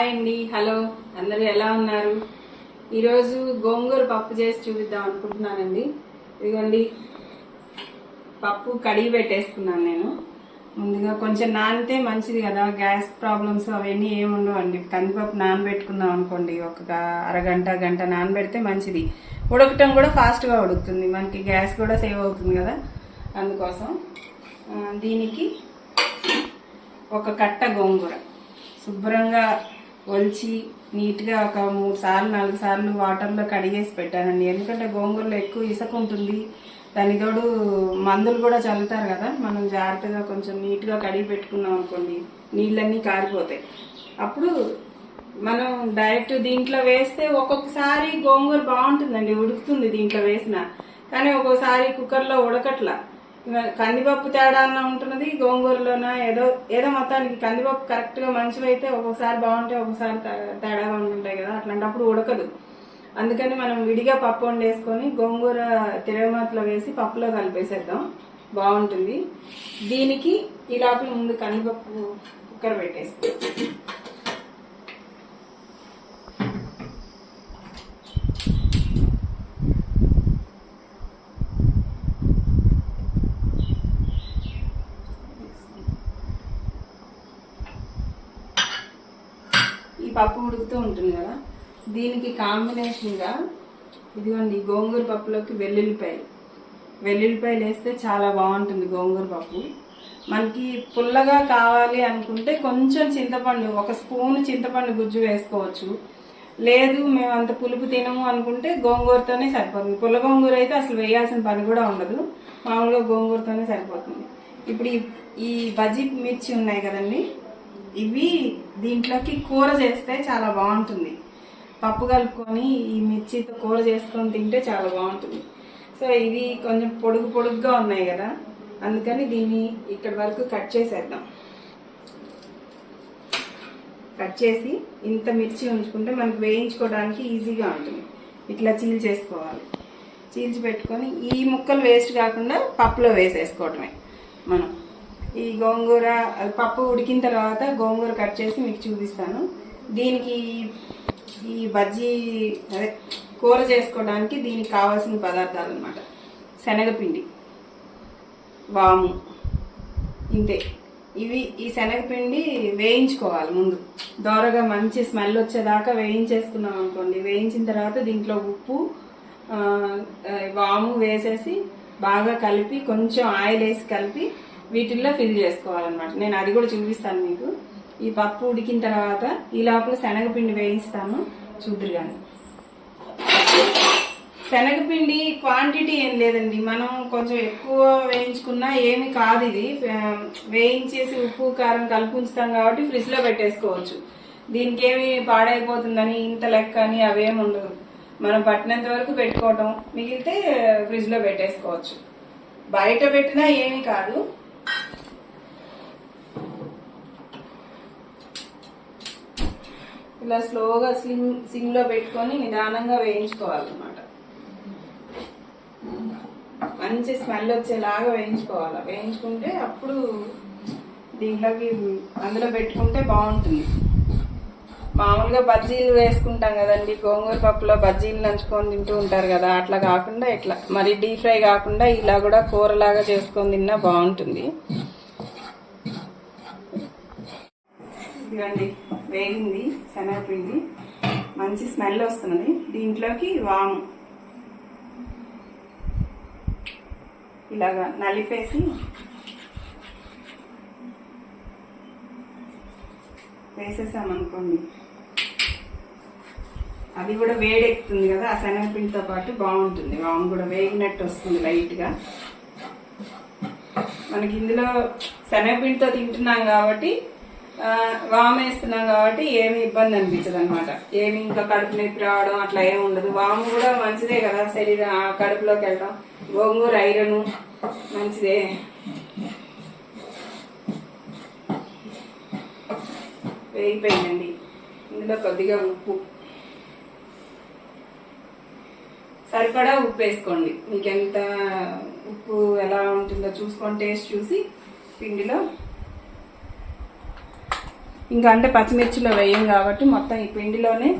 Hi అండి hello. అందరూ ఎలా ఉన్నారు? ఈరోజు గోంగూర పప్పు చేసి చూపిద్దాం అనుకుంటున్నానండి. ఇదిగోండి పప్పు కడిగి పెట్టేసుకున్నాను నేను. ముందుగా కొంచెం నానితే మంచిది కదా గ్యాస్ ప్రాబ్లమ్స్ అవన్నీ ఏమి ఉండవండి. కందిపప్పు నానబెట్టుకున్నాం అనుకోండి ఒక అరగంట గంట నానబెడితే మంచిది. ఉడకటం కూడా ఫాస్ట్గా ఉడుకుతుంది మనకి గ్యాస్ కూడా సేవ్ అవుతుంది కదా. అందుకోసం దీనికి ఒక కట్ట గోంగూర. శుభ్రంగా ఒలిచి నీట్గా ఒక మూడు సార్లు నాలుగు సార్లు వాటర్లో కడిగేసి పెట్టానండి. ఎందుకంటే గోంగూరలో ఎక్కువ ఇసుక ఉంటుంది. దాని తోడు మందులు కూడా చల్లుతారు కదా. మనం జాగ్రత్తగా కొంచెం నీట్గా కడిగి పెట్టుకున్నాం అనుకోండి నీళ్ళన్నీ కారిపోతాయి. అప్పుడు మనం డైరెక్ట్ దీంట్లో వేస్తే ఒక్కొక్కసారి గోంగూర బాగుంటుందండి ఉడుకుతుంది దీంట్లో వేసిన. కానీ ఒక్కోసారి కుక్కర్లో ఉడకట్లా. కందిపప్పు తేడా అన్న ఉంటున్నది? గోంగూరలోన? ఏదో ఏదో మొత్తానికి కందిపప్పు కరెక్ట్గా అయితే ఒక్కొక్కసారి బాగుంటాయి ఒక్కొక్కసారి తే- తేడాగా ఉంటుంటాయి కదా? అట్లాంటప్పుడు ఉడకదు. అందుకని మనం విడిగా పప్పు వండేసుకొని గోంగూర తిరగమాతలో వేసి పప్పులో కలిపేసేద్దాం. బాగుంటుంది. దీనికి ఈ లోపల ముందు కందిపప్పు కుక్కర్ పెట్టేస్తాం ఈ పప్పు ఉడుకుతూ ఉంటుంది కదా దీనికి కాంబినేషన్గా ఇదిగోండి గోంగూర పప్పులోకి వెల్లుల్లిపాయలు. వెల్లుల్లిపాయలు వేస్తే చాలా బాగుంటుంది గోంగూర పప్పు. మనకి పుల్లగా కావాలి అనుకుంటే కొంచెం చింతపండు ఒక స్పూన్ చింతపండు గుజ్జు వేసుకోవచ్చు. లేదు మేము అంత పులుపు తినము అనుకుంటే గోంగూరతోనే సరిపోతుంది. పుల్ల గోంగూర అయితే అసలు వేయాల్సిన పని కూడా ఉండదు. మామూలుగా గోంగూరతోనే సరిపోతుంది. ఇప్పుడు ఈ బజ్జీ మిర్చి ఉన్నాయి కదండి ఇవి దీంట్లోకి కూర చేస్తే చాలా బాగుంటుంది. పప్పు కలుపుకొని ఈ మిర్చితో కూర చేసుకొని తింటే చాలా బాగుంటుంది. సో ఇవి కొంచెం పొడుగు పొడుగ్గా ఉన్నాయి కదా అందుకని దీన్ని ఇక్కడి వరకు కట్ చేసేద్దాం. కట్ చేసి ఇంత మిర్చి ఉంచుకుంటే మనకు వేయించుకోవడానికి ఈజీగా ఉంటుంది. ఇట్లా చీల్ చేసుకోవాలి. చీల్చి పెట్టుకొని ఈ ముక్కలు వేస్ట్ కాకుండా పప్పులో వేసేసుకోవటమే మనం. ఈ గోంగూర పప్పు ఉడికిన తర్వాత గోంగూర కట్ చేసి మీకు చూపిస్తాను. దీనికి ఈ- బజ్జీ అదే కూర చేసుకోవడానికి దీనికి కావాల్సిన పదార్థాలు అనమాట శనగపిండి వాము ఇంతే. ఇవి ఈ శనగపిండి వేయించుకోవాలి ముందు. దోరగా మంచి స్మెల్ వచ్చేదాకా వేయించేసుకున్నాం అనుకోండి. వేయించిన తర్వాత దీంట్లో ఉప్పు వాము వేసేసి బాగా కలిపి కొంచెం ఆయిల్ వేసి కలిపి వీటిల్లో ఫిల్ చేసుకోవాలన్నమాట. నేను అది కూడా చూపిస్తాను మీకు. ఈ పప్పు ఉడికిన తర్వాత ఈ లోపల శనగపిండి వేయిస్తాను చూద్దరు కానీ శనగపిండి క్వాంటిటీ ఏం లేదండి. మనం కొంచెం ఎక్కువ వేయించుకున్నా ఏమి కాదు ఇది. వేయించేసి ఉప్పు కారం కలిపి ఉంచుతాం కాబట్టి ఫ్రిడ్జ్లో పెట్టేసుకోవచ్చు. దీనికి ఏమి పాడైపోతుందని ఇంత లెక్క అని అవేమి ఉండదు మనం పట్టినంత వరకు పెట్టుకోవటం. మిగిలితే ఫ్రిడ్జ్లో పెట్టేసుకోవచ్చు. బయట పెట్టినా ఏమి కాదు. ఇలా స్లోగా సిమ్ సిమ్లో పెట్టుకొని నిదానంగా వేయించుకోవాలన్నమాట. మంచి స్మెల్ వచ్చేలాగా వేయించుకోవాలి. వేయించుకుంటే అప్పుడు దీంట్లోకి అందులో పెట్టుకుంటే బాగుంటుంది. మామూలుగా బజ్జీలు వేసుకుంటాం కదండి. గోంగూర పప్పులో బజ్జీలు నంచుకొని తింటూ ఉంటారు కదా. అట్లా కాకుండా ఇట్లా. మరి డీప్ ఫ్రై కాకుండా ఇలా కూడా కూరలాగా చేసుకొని తిన్నా బాగుంటుంది. ఇదిగండి వేగింది శనగపిండి. మంచి స్మెల్ వస్తున్నది. దీంట్లోకి వాము. ఇలాగా నలిపేసి వేసేసామనుకోండి. అది కూడా వేడెక్కుతుంది కదా ఆ శనగపిండితో పాటు బాగుంటుంది. వాము కూడా వేగినట్టు వస్తుంది లైట్గా. మనకి ఇందులో శనగపిండితో తింటున్నాం కాబట్టి ఆ, వాము వేస్తున్నాం కాబట్టి ఏమి ఇబ్బంది అనిపించదు అనమాట ఏమి ఇంకా కడుపు నొప్పి రావడం అట్లా ఏమి ఉండదు. వాము కూడా మంచిదే కదా శరీరం ఆ కడుపులోకి వెళ్ళడం గోంగూర ఐరన్ మంచిదే. వేగిపోయిందండి. ఇందులో కొద్దిగా ఉప్పు. సరిపడా ఉప్పు వేసుకోండి మీకు ఎంత ఉప్పు ఎలా ఉంటుందో చూసుకొని టేస్ట్ చూసి పిండిలో ఇంకా అంటే పచ్చిమిర్చిలో వేయం కాబట్టి మొత్తం ఈ పిండిలోనే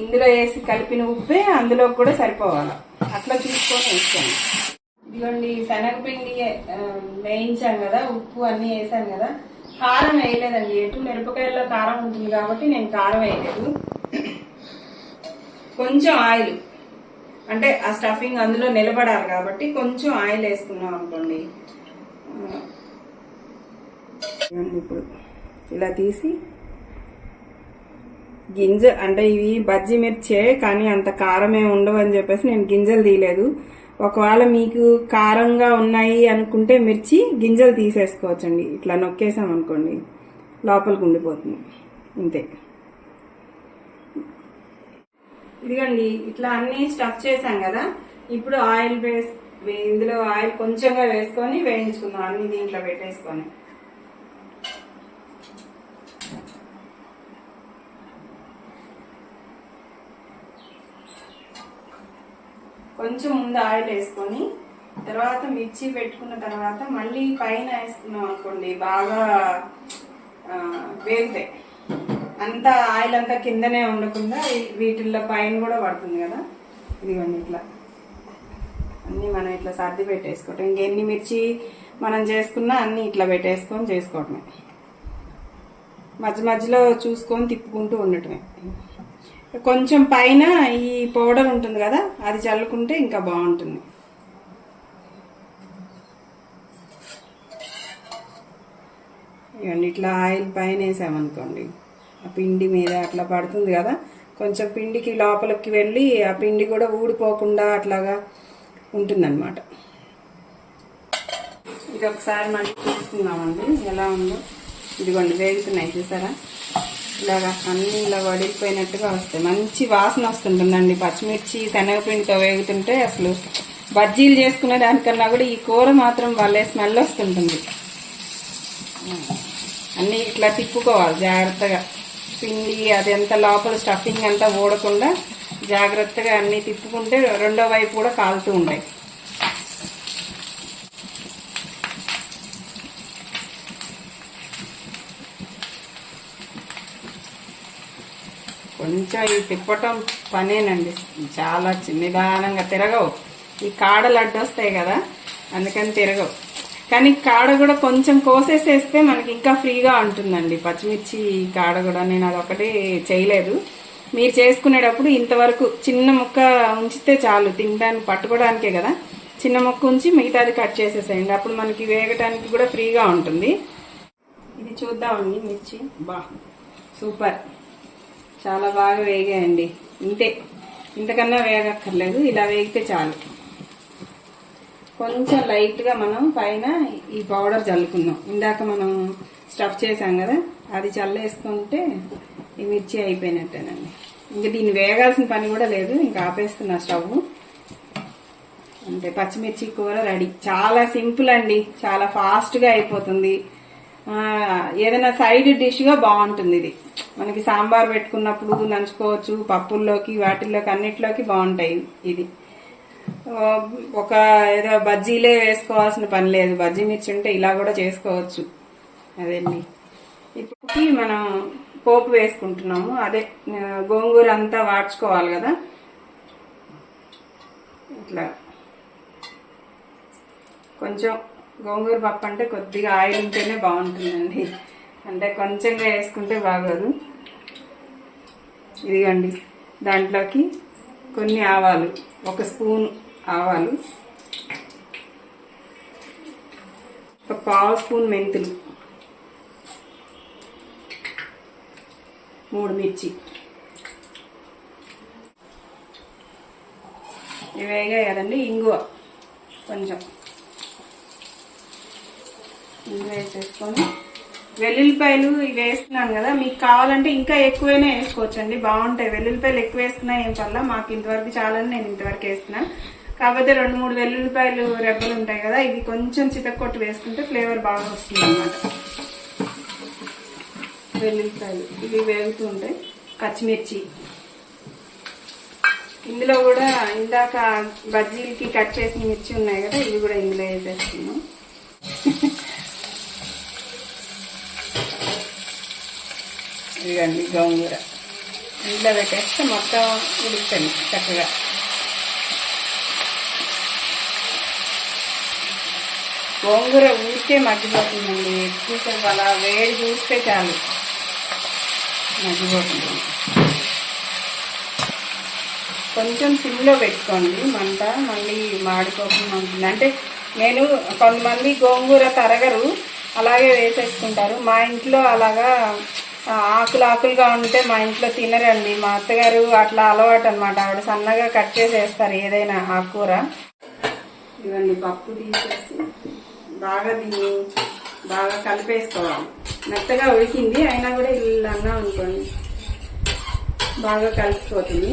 ఇందులో వేసి కలిపిన ఉప్పే అందులో కూడా సరిపోవాలి. అట్లా చూసుకొని వేసుకోండి. ఇదిగోండి శనగపిండి వేయించాం కదా ఉప్పు అన్నీ వేసాను కదా. కారం వేయలేదండి. ఎటు మిరపకాయల్లో కారం ఉంటుంది కాబట్టి నేను కారం వేయలేదు. కొంచెం ఆయిల్. అంటే ఆ స్టఫింగ్ అందులో నిలబడాలి కాబట్టి కొంచెం ఆయిల్ వేసుకున్నాం అనుకోండి. ఇప్పుడు ఇలా తీసి గింజ అంటే ఇవి బజ్జి మిర్చే కానీ అంత కారమే ఉండవు అని చెప్పేసి నేను గింజలు తీయలేదు. ఒకవేళ మీకు కారంగా ఉన్నాయి అనుకుంటే మిర్చి గింజలు తీసేసుకోవచ్చండి. ఇట్లా నొక్కేసాం అనుకోండి. లోపలికి ఉండిపోతుంది. ఇంతే. ఇదిగండి ఇట్లా అన్ని స్టఫ్ చేశాం కదా. ఇప్పుడు ఆయిల్ వేస్ ఇందులో ఆయిల్ కొంచెంగా వేసుకొని వేయించుకుందాం అన్ని దీంట్లో పెట్టేసుకొని. కొంచెం ముందు ఆయిల్ వేసుకొని తర్వాత మిర్చి పెట్టుకున్న తర్వాత మళ్ళీ పైన వేసుకున్నాం అనుకోండి బాగా వేగుతాయి. అంతా ఆయిల్ అంతా కిందనే ఉండకుండా వీటిల్లో పైన కూడా పడుతుంది కదా? ఇదిగోండి ఇట్లా. అన్నీ మనం ఇట్లా సర్ది పెట్టేసుకోవటం. ఇంకెన్ని మిర్చి మనం చేసుకున్నా అన్నీ ఇట్లా పెట్టేసుకొని చేసుకోవటమే. మధ్య మధ్యలో చూసుకొని తిప్పుకుంటూ ఉండటమే. కొంచెం పైన ఈ పౌడర్ ఉంటుంది కదా అది చల్లుకుంటే ఇంకా బాగుంటుంది. ఇవన్నీ ఇట్లా ఆయిల్ పైన వేసామనుకోండి. పిండి మీద అట్లా పడుతుంది కదా. కొంచెం పిండికి లోపలికి వెళ్ళి ఆ పిండి కూడా ఊడిపోకుండా అట్లాగా ఉంటుందన్నమాట. ఇది ఒకసారి మళ్ళీ చూసుకుందామండి ఎలా ఉందో. ఇదిగోండి వేగుతున్నాయి చూసారా? ఇలాగా అన్ని ఇలా వడిలిపోయినట్టుగా వస్తాయి. మంచి వాసన వస్తుంటుందండి. పచ్చిమిర్చి శనగపిండితో వేగుతుంటే అసలు బజ్జీలు చేసుకునే దానికన్నా కూడా ఈ కూర మాత్రం వాళ్ళే స్మెల్ వస్తుంటుంది. అన్నీ ఇట్లా తిప్పుకోవాలి జాగ్రత్తగా. పిండి అదంతా లోపల స్టఫింగ్ అంతా ఊడకుండా జాగ్రత్తగా అన్నీ తిప్పుకుంటే రెండో వైపు కూడా కాలుతూ ఉంటాయి. కొంచెం ఈ తిప్పటం పనేనండి. చాలా నిదానంగా తిరగవు. ఈ కాడలు అడ్డొస్తాయి కదా అందుకని తిరగవు. కానీ కాడ కూడా కొంచెం కోసేసేస్తే మనకి ఇంకా ఫ్రీగా ఉంటుందండి. పచ్చిమిర్చి కాడ కూడా నేను అదొకటి చేయలేదు. మీరు చేసుకునేటప్పుడు ఇంతవరకు చిన్న ముక్క ఉంచితే చాలు తినడానికి పట్టుకోవడానికే కదా. చిన్న ముక్క ఉంచి మిగతాది కట్ చేసేసేయండి. అప్పుడు మనకి వేగటానికి కూడా ఫ్రీగా ఉంటుంది. ఇది చూద్దామండి మిర్చి. బా సూపర్. చాలా బాగా వేగాయండి. ఇంతే. ఇంతకన్నా వేగక్కర్లేదు. ఇలా వేగితే చాలు. కొంచెం లైట్గా మనం పైన ఈ పౌడర్ చల్లుకుందాం. ఇందాక మనం స్టఫ్ చేసాం కదా అది చల్లేసుకుంటే ఈ మిర్చి అయిపోయినట్టేనండి. ఇంకా దీన్ని వేగాల్సిన పని కూడా లేదు ఇంకా ఆపేస్తున్నా స్టవ్ అంటే పచ్చిమిర్చి కూర రెడీ. చాలా సింపుల్ అండి చాలా ఫాస్ట్గా అయిపోతుంది. ఏదైనా సైడ్ డిష్గా బాగుంటుంది ఇది. మనకి సాంబార్ పెట్టుకున్నప్పుడు నంచుకోవచ్చు పప్పుల్లోకి వాటిల్లోకి అన్నిట్లోకి బాగుంటాయి ఇది. ఒక ఏదో బజ్జీలే వేసుకోవాల్సిన పని లేదు. బజ్జీ మిర్చి ఉంటే ఇలా కూడా చేసుకోవచ్చు. అదండి. ఇప్పటికి మనం పోపు వేసుకుంటున్నాము. అదే గోంగూర అంతా వాడ్చుకోవాలి కదా. ఇట్లా. కొంచెం గోంగూర పప్పు అంటే కొద్దిగా ఆయిల్ ఉంటేనే బాగుంటుందండి. అంటే కొంచెంగా వేసుకుంటే బాగోదు. ఇదిగండి. దాంట్లోకి కొన్ని ఆవాలు. ఒక స్పూన్ ఆవాలు. ఒక పావు స్పూన్ మెంతులు. మూడు మిర్చి. ఇవి వేగాయి ఇంగువ కొంచెం. ఇంగువ వేసేసుకొని. వెల్లుల్లిపాయలు ఇవి వేస్తున్నాను కదా మీకు కావాలంటే ఇంకా ఎక్కువైనా వేసుకోవచ్చండి బాగుంటాయి. వెల్లుల్లిపాయలు ఎక్కువ వేస్తున్నా ఏం పర్లా మాకు ఇంతవరకు చాలని నేను ఇంతవరకు వేస్తున్నాను. కాకపోతే రెండు మూడు వెల్లుల్లిపాయలు రెబ్బలు ఉంటాయి కదా ఇవి కొంచెం చితక్కొట్టు వేసుకుంటే ఫ్లేవర్ బాగా వస్తుంది అన్నమాట వెల్లుల్లిపాయలు ఇవి వేగుతూ ఉంటాయి. పచ్చిమిర్చి. ఇందులో కూడా ఇందాక బజ్జీలకి కట్ చేసిన మిర్చి ఉన్నాయి కదా ఇవి కూడా ఇందులో వేసేస్తున్నాం ఇదిగండి గోంగూర. ఇంట్లో పెట్టేస్తే మొత్తం ఉడుకుతుంది చక్కగా. గోంగూర ఊరికే మగ్గిపోతుందండి. ఎక్కువసేపు అలా వేడి చూస్తే చాలు. మగ్గిపోతుంది. కొంచెం సిమ్లో పెట్టుకోండి. మంట మళ్ళీ మాడిపోకుండా ఉంటుంది అంటే నేను కొంతమంది గోంగూర తరగరు అలాగే వేసేసుకుంటారు. మా ఇంట్లో అలాగా ఆకులు ఆకులుగా ఉంటే మా ఇంట్లో తినరండి. మా అత్తగారు అట్లా అలవాటు అనమాట ఆవిడ సన్నగా కట్ చేసేస్తారు ఏదైనా ఆకుకూర. ఇవన్నీ పప్పు తీసేసి బాగా దీన్ని బాగా కలిపేసుకోవాలి. మెత్తగా ఉడికింది అయినా కూడా ఇల్లు అన్నా అనుకోండి బాగా కలిసిపోతుంది.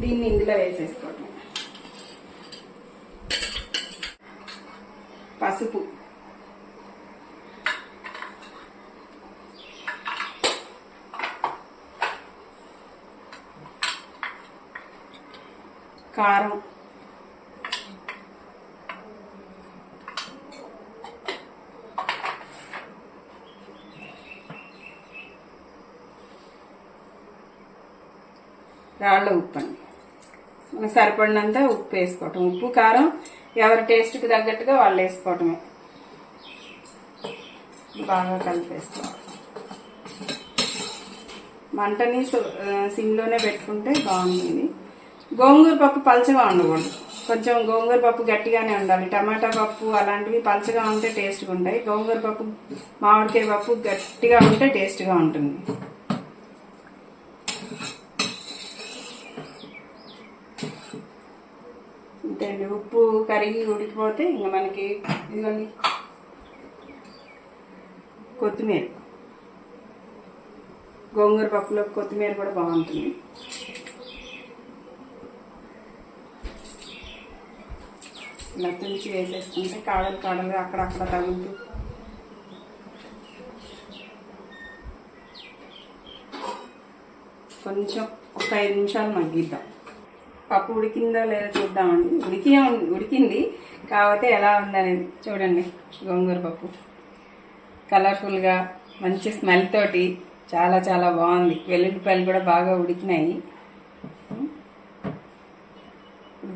దీన్ని ఇందులో వేసేసుకోవటం. పసుపు. కారం. రాళ్ళ ఉప్పు అండి. మనకు సరిపడినంత ఉప్పు వేసుకోవటం. ఉప్పు కారం ఎవరి టేస్ట్కి తగ్గట్టుగా వాళ్ళు వేసుకోవటమే. బాగా కలిపేసుకోవాలి. మంటని సిమ్లోనే పెట్టుకుంటే బాగుంటుంది. గోంగూర పప్పు పలచగా ఉండకూడదు. కొంచెం గోంగూర పప్పు గట్టిగానే ఉండాలి. టమాటా పప్పు అలాంటివి పలచగా ఉంటే టేస్ట్గా ఉంటాయి. గోంగూర పప్పు మామిడికాయ పప్పు గట్టిగా ఉంటే టేస్ట్గా ఉంటుంది. వేసేయండి ఉప్పు కరిగి ఉడికిపోతే ఇంకా మనకి ఇదిగోండి. కొత్తిమీర. గోంగూర పప్పులో కొత్తిమీర కూడా బాగుంటుంది. ఇలా తుంచి వేసేసుకుంటే కాడలు కాడలు అక్కడక్కడ తగులుతూ. కొంచెం ఒక ఐదు నిమిషాలు మగ్గిద్దాం. పప్పు ఉడికిందో లేదో చూద్దామండి ఉడికి ఉడికింది. కాకపోతే ఎలా ఉందనేది చూడండి గోంగూర పప్పు. కలర్ఫుల్గా మంచి స్మెల్ తోటి చాలా చాలా బాగుంది. వెల్లుల్లిపాయలు కూడా బాగా ఉడికినాయి.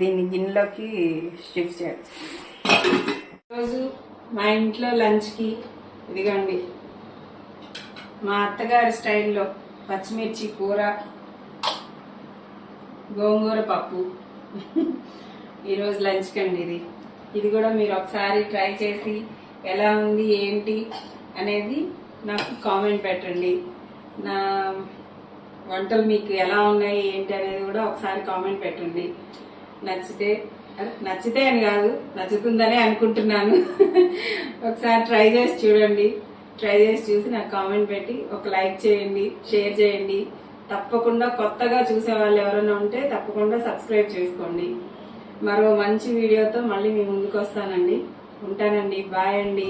దీన్ని గిన్నెలోకి షిఫ్ట్ చేయాలి. ఈరోజు మా ఇంట్లో లంచ్కి ఇదిగండి. మా అత్తగారి స్టైల్లో పచ్చిమిర్చి కూర గోంగూర పప్పు. ఈరోజు లంచ్కి అండి ఇది. ఇది కూడా మీరు ఒకసారి ట్రై చేసి ఎలా ఉంది ఏంటి అనేది నాకు కామెంట్ పెట్టండి. నా వంటలు మీకు ఎలా ఉన్నాయి ఏంటి అనేది కూడా ఒకసారి కామెంట్ పెట్టండి. నచ్చితే నచ్చితే అని కాదు నచ్చుతుందనే అనుకుంటున్నాను. ఒకసారి ట్రై చేసి చూడండి. ట్రై చేసి చూసి నాకు కామెంట్ పెట్టి ఒక లైక్ చేయండి షేర్ చేయండి. తప్పకుండా కొత్తగా చూసే వాళ్ళు ఎవరైనా ఉంటే తప్పకుండా సబ్స్క్రైబ్ చేసుకోండి. మరో మంచి వీడియోతో మళ్ళీ మీ ముందుకు వస్తానండి. ఉంటానండి. బాయ్ అండి.